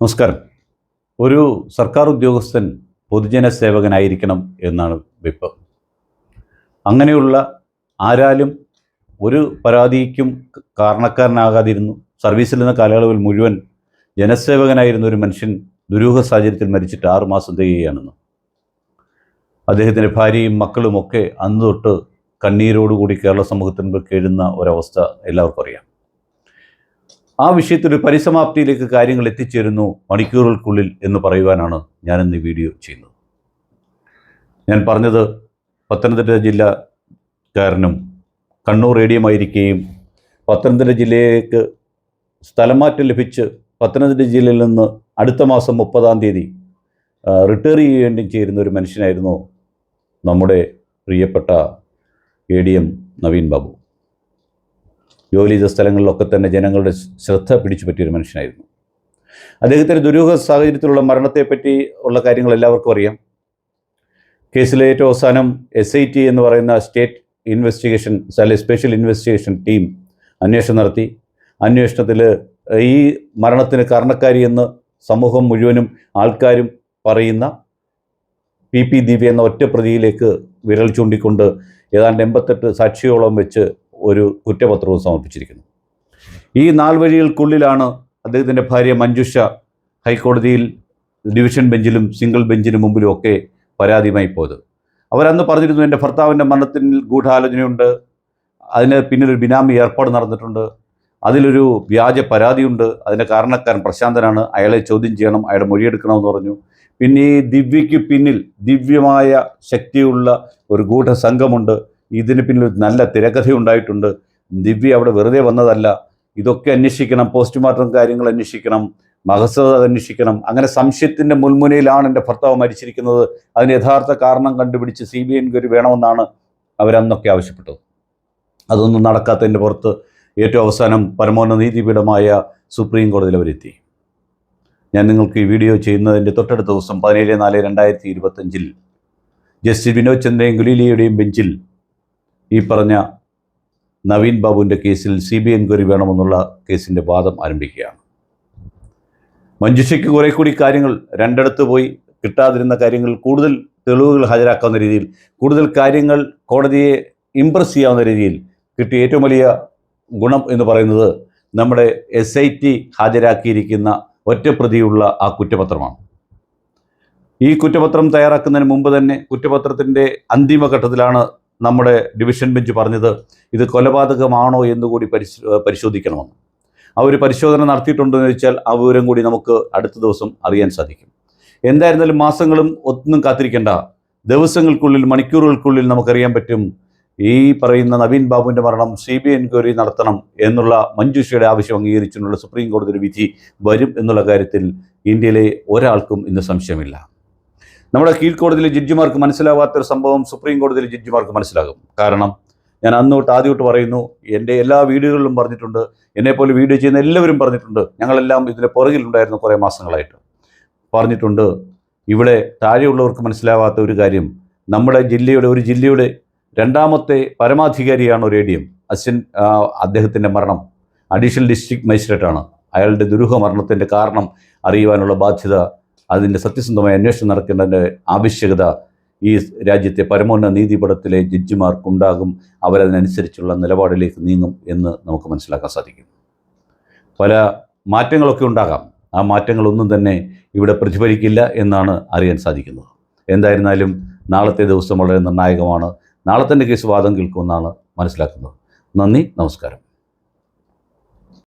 നമസ്കാരം. ഒരു സർക്കാർ ഉദ്യോഗസ്ഥൻ പൊതുജന സേവകനായിരിക്കണം എന്നാണ് വിപ്പ്. അങ്ങനെയുള്ള ആരാലും ഒരു പരാതിക്കും കാരണക്കാരനാകാതിരുന്നു. സർവീസിൽ നിന്ന കാലയളവിൽ മുഴുവൻ ജനസേവകനായിരുന്ന ഒരു മനുഷ്യൻ ദുരൂഹ സാഹചര്യത്തിൽ മരിച്ചിട്ട് ആറുമാസം തികയുകയാണെന്ന്. അദ്ദേഹത്തിന്റെ ഭാര്യയും മക്കളുമൊക്കെ അന്ന് തൊട്ട് കണ്ണീരോടുകൂടി കേരള സമൂഹത്തിന് കേഴുന്ന ഒരവസ്ഥ എല്ലാവർക്കും അറിയാം. ആ വിഷയത്തിൽ പരിസമാപ്തിയിലേക്ക് കാര്യങ്ങൾ എത്തിച്ചേരുന്നു മണിക്കൂറുകൾക്കുള്ളിൽ എന്ന് പറയുവാനാണ് ഞാനിന്ന് വീഡിയോ ചെയ്യുന്നത്. ഞാൻ പറഞ്ഞത് പത്തനംതിട്ട ജില്ലക്കാരനും കണ്ണൂർ റേഡിയമായിരിക്കുകയും പത്തനംതിട്ട ജില്ലയിലേക്ക് സ്ഥലം മാറ്റം ലഭിച്ച് പത്തനംതിട്ട ജില്ലയിൽ നിന്ന് അടുത്ത മാസം മുപ്പതാം തീയതി റിട്ടയർ ചെയ്യേണ്ടി ചേരുന്ന ഒരു മനുഷ്യനായിരുന്നു നമ്മുടെ പ്രിയപ്പെട്ട A D M Naveen Babu. ജോലി ചെയ്ത സ്ഥലങ്ങളിലൊക്കെ തന്നെ ജനങ്ങളുടെ ശ്രദ്ധ പിടിച്ചു പറ്റിയൊരു മനുഷ്യനായിരുന്നു. അദ്ദേഹത്തിന്റെ ദുരൂഹ സാഹചര്യത്തിലുള്ള മരണത്തെപ്പറ്റി ഉള്ള കാര്യങ്ങൾ എല്ലാവർക്കും അറിയാം. കേസിലെ ഏറ്റവും അവസാനം എസ് ഐ ടി എന്ന് പറയുന്ന സ്റ്റേറ്റ് ഇൻവെസ്റ്റിഗേഷൻ അല്ലെങ്കിൽ സ്പെഷ്യൽ ഇൻവെസ്റ്റിഗേഷൻ ടീം അന്വേഷണം നടത്തി. അന്വേഷണത്തിൽ ഈ മരണത്തിന് കാരണക്കാരി എന്ന് സമൂഹം മുഴുവനും ആൾക്കാരും പറയുന്ന പി പി ദിവ്യ എന്ന ഒറ്റ പ്രതിയിലേക്ക് വിരൽ ചൂണ്ടിക്കൊണ്ട് ഏതാണ്ട് എൺപത്തെട്ട് സാക്ഷിയോളം വെച്ച് ഒരു കുറ്റപത്രവും സമർപ്പിച്ചിരിക്കുന്നു. ഈ നാൾവഴികൾക്കുള്ളിലാണ് അദ്ദേഹത്തിന്റെ ഭാര്യ മഞ്ജുഷ ഹൈക്കോടതിയിൽ ഡിവിഷൻ ബെഞ്ചിലും സിംഗിൾ ബെഞ്ചിനും മുമ്പിലും ഒക്കെ പരാതിയുമായി പോയത്. അവരന്ന് പറഞ്ഞിരുന്നു എന്റെ ഭർത്താവിന്റെ മരണത്തിൽ ഗൂഢാലോചനയുണ്ട്. അതിന് പിന്നിലൊരു ബിനാമി ഏർപ്പാട് നടന്നിട്ടുണ്ട്. അതിലൊരു വ്യാജ പരാതിയുണ്ട്. അതിന്റെ കാരണക്കാരൻ പ്രശാന്തനാണ്. അയാളെ ചോദ്യം ചെയ്യണം അയാളെ മൊഴിയെടുക്കണമെന്ന് പറഞ്ഞു. പിന്നെ ഈ ദിവ്യയ്ക്ക് പിന്നിൽ ദിവ്യമായ ശക്തിയുള്ള ഒരു ഗൂഢസംഘമുണ്ട്. ഇതിന് പിന്നിൽ നല്ല തിരക്കഥയുണ്ടായിട്ടുണ്ട് ദിവ്യ അവിടെ വെറുതെ വന്നതല്ല. ഇതൊക്കെ അന്വേഷിക്കണം പോസ്റ്റ്മോർട്ടം കാര്യങ്ങൾ അന്വേഷിക്കണം മഹസത അന്വേഷിക്കണം. അങ്ങനെ സംശയത്തിന്റെ മുൾമുനയിലാണ് എന്റെ ഭർത്താവ് മരിച്ചിരിക്കുന്നത്. അതിന് യഥാർത്ഥ കാരണം കണ്ടുപിടിച്ച് സി ബി എൻക്വയറി വേണമെന്നാണ് അവരന്നൊക്കെ ആവശ്യപ്പെട്ടത്. അതൊന്നും നടക്കാത്തതിന്റെ പുറത്ത് ഏറ്റവും അവസാനം പരമോന്നത നീതിപീഠമായ സുപ്രീം കോടതിയിൽ അവരെത്തി. ഞാൻ നിങ്ങൾക്ക് ഈ വീഡിയോ ചെയ്യുന്നതിന്റെ തൊട്ടടുത്ത ദിവസം പതിനേഴ് നാല് രണ്ടായിരത്തി ഇരുപത്തഞ്ചിൽ ജസ്റ്റിസ് വിനോദ് ചന്ദ്രയും ഗുലീലിയുടെയും ബെഞ്ചിൽ ഈ പറഞ്ഞ നവീൻ ബാബുവിന്റെ കേസിൽ സി ബി എൻക്വയറി വേണമെന്നുള്ള കേസിന്റെ വാദം ആരംഭിക്കുകയാണ്. മഞ്ജുഷയ്ക്ക് കുറേ കൂടി കാര്യങ്ങൾ രണ്ടിടത്ത് പോയി. കിട്ടാതിരുന്ന കാര്യങ്ങൾ കൂടുതൽ തെളിവുകൾ ഹാജരാക്കാവുന്ന രീതിയിൽ കൂടുതൽ കാര്യങ്ങൾ കോടതിയെ ഇമ്പ്രസ് ചെയ്യാവുന്ന രീതിയിൽ കിട്ടിയ ഏറ്റവും വലിയ ഗുണം എന്ന് പറയുന്നത് നമ്മുടെ എസ് ഐ ടി ഹാജരാക്കിയിരിക്കുന്ന ഒറ്റപ്രതിയുള്ള ആ കുറ്റപത്രമാണ്. ഈ കുറ്റപത്രം തയ്യാറാക്കുന്നതിന് മുമ്പ് തന്നെ കുറ്റപത്രത്തിന്റെ അന്തിമഘട്ടത്തിലാണ് നമ്മുടെ ഡിവിഷൻ ബെഞ്ച് പറഞ്ഞത് ഇത് കൊലപാതകമാണോ എന്നുകൂടി പരിശോ പരിശോധിക്കണമെന്ന്. ആ ഒരു പരിശോധന നടത്തിയിട്ടുണ്ടെന്ന് വെച്ചാൽ ആ വിവരം കൂടി നമുക്ക് അടുത്ത ദിവസം അറിയാൻ സാധിക്കും. എന്തായിരുന്നാലും മാസങ്ങളും ഒന്നും കാത്തിരിക്കേണ്ട. ദിവസങ്ങൾക്കുള്ളിൽ മണിക്കൂറുകൾക്കുള്ളിൽ നമുക്കറിയാൻ പറ്റും ഈ പറയുന്ന നവീൻ ബാബുവിന്റെ മരണം സി ബി ഐ എൻക്വയറി നടത്തണം എന്നുള്ള മഞ്ജുഷയുടെ ആവശ്യം അംഗീകരിച്ചുകൊണ്ടുള്ള സുപ്രീം കോടതിയുടെ വിധി വരും എന്നുള്ള കാര്യത്തിൽ ഇന്ത്യയിലെ ഒരാൾക്കും ഇന്ന് സംശയമില്ല. നമ്മുടെ കീഴ്ക്കോടതിയിലെ ജഡ്ജിമാർക്ക് മനസ്സിലാവാത്തൊരു സംഭവം സുപ്രീം കോടതിയിലെ ജഡ്ജിമാർക്ക് മനസ്സിലാകും. കാരണം ഞാൻ അന്ന് തൊട്ട് ആദ്യം തൊട്ട് പറയുന്നു എന്റെ എല്ലാ വീഡിയോകളിലും പറഞ്ഞിട്ടുണ്ട് എന്നെപ്പോലെ വീഡിയോ ചെയ്യുന്ന എല്ലാവരും പറഞ്ഞിട്ടുണ്ട് ഞങ്ങളെല്ലാം ഇതിന് പുറകിലുണ്ടായിരുന്നു കുറേ മാസങ്ങളായിട്ട്. പറഞ്ഞിട്ടുണ്ട് ഇവിടെ താഴെയുള്ളവർക്ക് മനസ്സിലാവാത്ത ഒരു കാര്യം നമ്മുടെ ജില്ലയുടെ ഒരു ജില്ലയുടെ രണ്ടാമത്തെ പരമാധികാരിയാണ് ഒരു എ ഡി എം അശ്വിൻ അദ്ദേഹത്തിന്റെ മരണം. അഡീഷണൽ ഡിസ്ട്രിക്ട് മജിസ്ട്രേറ്റാണ്. അയാളുടെ ദുരൂഹ മരണത്തിന്റെ കാരണം അറിയുവാനുള്ള ബാധ്യത അതിന്റെ സത്യസന്ധമായ അന്വേഷണം നടക്കേണ്ടതിന്റെ ആവശ്യകത ഈ രാജ്യത്തെ പരമോന്നത നീതിപടത്തിലെ ജഡ്ജിമാർക്കുണ്ടാകും. അവരതിനനുസരിച്ചുള്ള നിലപാടിലേക്ക് നീങ്ങും എന്ന് നമുക്ക് മനസ്സിലാക്കാൻ സാധിക്കും. പല മാറ്റങ്ങളൊക്കെ ഉണ്ടാകാം. ആ മാറ്റങ്ങളൊന്നും തന്നെ ഇവിടെ പ്രതിഫലിക്കില്ല എന്നാണ് അറിയാൻ സാധിക്കുന്നത്. എന്തായിരുന്നാലും നാളത്തെ ദിവസം വളരെ നിർണായകമാണ്. നാളെ തന്നെ കേസ് വാദം കേൾക്കുമെന്നാണ് മനസ്സിലാക്കുന്നത്. നന്ദി നമസ്കാരം.